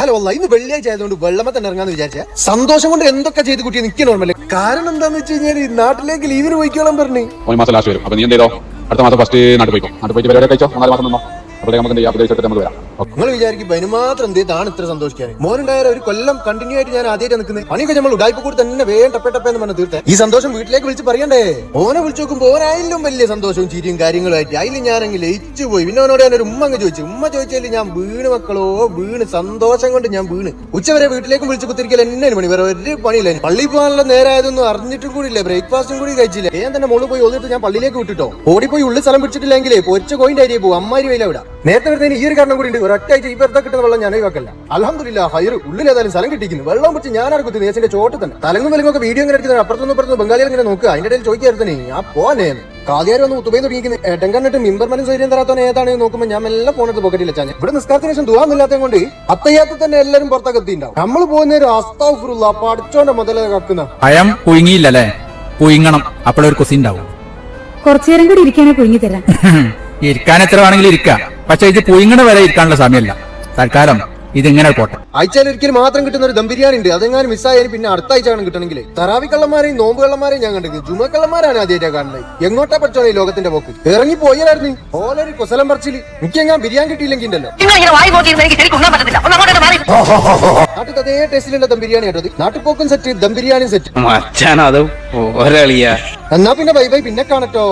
Hello അല്ല ഇന്ന് വെള്ളിയാഴ്ച ആയതുകൊണ്ട് വെള്ളമ തന്നെ ഇറങ്ങാന്ന് വിചാരിച്ച. സന്തോഷം കൊണ്ട് എന്തൊക്കെ ചെയ്ത് കുട്ടി നിൽക്കുക കാരണം എന്താന്ന് വെച്ച് കഴിഞ്ഞാൽ നാട്ടിലേക്ക് ലീവിന് പോയിക്കോളാം പറഞ്ഞു. മാസം ലാസ്റ്റ് വരും. അപ്പൊ നീ എന്തോ അടുത്ത മാസം ഫസ്റ്റ് നാട്ടിൽ പോയിക്കോ. നാട്ടിൽ പോയിട്ട് പരിപാടി കഴിച്ചോ? നാല് മാസം നിന്നോ? വരാം. നിങ്ങൾ വിചാരിക്കും അതിന് മാത്രം എന്ത് ഇതാണ് ഇത്ര സന്തോഷിക്കാൻ മോനുണ്ടായ ഒരു കൊല്ലം കണ്ടിന്യൂ ആയിട്ട് ഞാൻ ആദ്യമായിട്ട് നിൽക്കുന്നത്. പണിയൊക്കെ നമ്മൾ ഉടായ്പ കൂടി തന്നെ വേഗം എന്ന് പറഞ്ഞ് തീർത്തെ. ഈ സന്തോഷം വീട്ടിലേക്ക് വിളിച്ച് പറയണ്ടേ? ഓനെ വിളിച്ചു നോക്കുമ്പോൾ ഓനായാലും വലിയ സന്തോഷവും ചിരിയും കാര്യങ്ങളുമായിട്ട്. അതിൽ ഞാനെങ്കിൽ ലയിച്ചു പോയി. പിന്നെ അവനോട് ഞാൻ ഒരു ഉമ്മ അങ്ങ് ചോദിച്ചു. ഉമ്മ ചോദിച്ചാൽ ഞാൻ വീണ് മക്കളോ? വീണ്. സന്തോഷം കൊണ്ട് ഞാൻ വീണ്. ഉച്ചവരെ വീട്ടിലേക്കും വിളിച്ച് കുത്തിരിക്കൽ എന്നെ പണി. വേറെ ഒരു പണിയില്ല. പള്ളി പോകാനുള്ള നേരായതൊന്നും അറിഞ്ഞിട്ടും കൂടി ഇല്ല ബ്രേക്ക്ഫാസ്റ്റും കൂടി കഴിച്ചില്ല. ഞാൻ തന്നെ മോൾ പോയി ഒന്നിട്ട് ഞാൻ പള്ളിയിലേക്ക് വിട്ടിട്ടോ? ഓടിപ്പോയി ഉള്ളിൽ സ്ഥലം പിടിച്ചിട്ടില്ലെങ്കിലേ പൊരിച്ച കോയിന്റെ അരിയെ പോകും. അമ്മാരി വയില ഇവിടെ നേരത്തെ വരുന്നതിന് ഈ ഒരു കാരണം കൂടി ഉണ്ട്. ഒരൊറ്റ ആഴ്ച ഈ വെറുതെ കിട്ടുന്ന വെള്ളം ഞാൻ ഒഴിവാക്കല്ല. അലഹമില്ല ഹൈർ ഉള്ളിൽ ഏതായാലും സ്ഥലം കിട്ടിക്കുന്നു വെള്ളം പിടിച്ച് ഞാൻ കുത്തി നേച്ചിന്റെ ചോട്ട് തന്നെ. തലങ്ങും വിലങ്ങൊക്കെ വീഡിയോ ഇങ്ങനെ എടുക്കുന്നത് അപ്പുറത്തൊന്നും ഇപ്പുറത്തുനിന്ന് ബംഗാളികൾ ഇങ്ങനെ നോക്കുക. അതിന്റെ ഇടയിൽ ചോദിക്കായിരുന്നു ഞാൻ പോനെ കാതിയാരും ഒന്ന് ഉത്തുബൈ തുടങ്ങിയിരിക്കുന്നത് മിമ്പർ മിമ്പർമാനും സൈര്യം തരാത്തവനെ ഏതാണ് നോക്കുമ്പോൾ ഞാൻ എല്ലാം പോണെടുത്ത് പോക്കറ്റിൽ വെച്ചാൽ ഇവിടെ നിസ്കാരത്തിന് ശേഷം ദുവാന്നില്ലാത്തത് കൊണ്ട് അത്തയ്യാത്ത തന്നെ എല്ലാവരും പുറത്തൊക്കെ എത്തിണ്ടാവും നമ്മൾ പോകുന്ന ഒരു അസ്താഫുള്ള പഠിച്ചോന്റെ മുതല കക്കുന്ന. പഴം പുഴുങ്ങിയില്ലല്ലേ പുഴുങ്ങണം. അപ്പോഴൊരു കുസി ഉണ്ടാവും. കുറച്ചു നേരം കൂടി ഇരിക്കാനേ പുഴുങ്ങി തരാം. ഇരിക്കാൻ എത്ര വേണമെങ്കിലും ഇരിക്കാം. പക്ഷെ ഇത് പുയിങ്ങണ വരെ ഇരിക്കാനുള്ള സമയമല്ല. തൽക്കാലം ഇതിങ്ങനെ പോട്ടെ. ആഴ്ചയിൽ ഒരിക്കലും മാത്രം കിട്ടുന്ന ഒരു ദം ബിരിയാണി ഉണ്ട്. അതെങ്ങാനും മിസ്സായാലും പിന്നെ അടുത്ത ആഴ്ച ആണ് കിട്ടണമെങ്കിൽ തറാവി കള്ളന്മാരെയും നോമ്പ് കള്ളന്മാരെയും ഞാൻ കണ്ടത് ജുമ കള്ളന്മാരാണ് ആദ്യമായിട്ടാ കാണുന്നത്. എങ്ങോട്ടാ പഠിച്ചോണേ ഈ ലോകത്തിന്റെ പോക്ക്? ഇറങ്ങി പോയാലായിരുന്നു. ഓലൊരു കുസലം പറിച്ചിൽ. എനിക്കെങ്ങാൻ ബിരിയാണി കിട്ടിയില്ലെങ്കിൽ ഉണ്ടല്ലോ നാട്ടിൽ അതേ ടേസ്റ്റിലുള്ള ദം ബിരിയാണി കേട്ടത് നാട്ടുപോക്കും സെറ്റ് ദം ബിരിയാണിയും സെറ്റ്. എന്നാ പിന്നെ ബൈ ബൈ പിന്നെ കാണട്ടോ.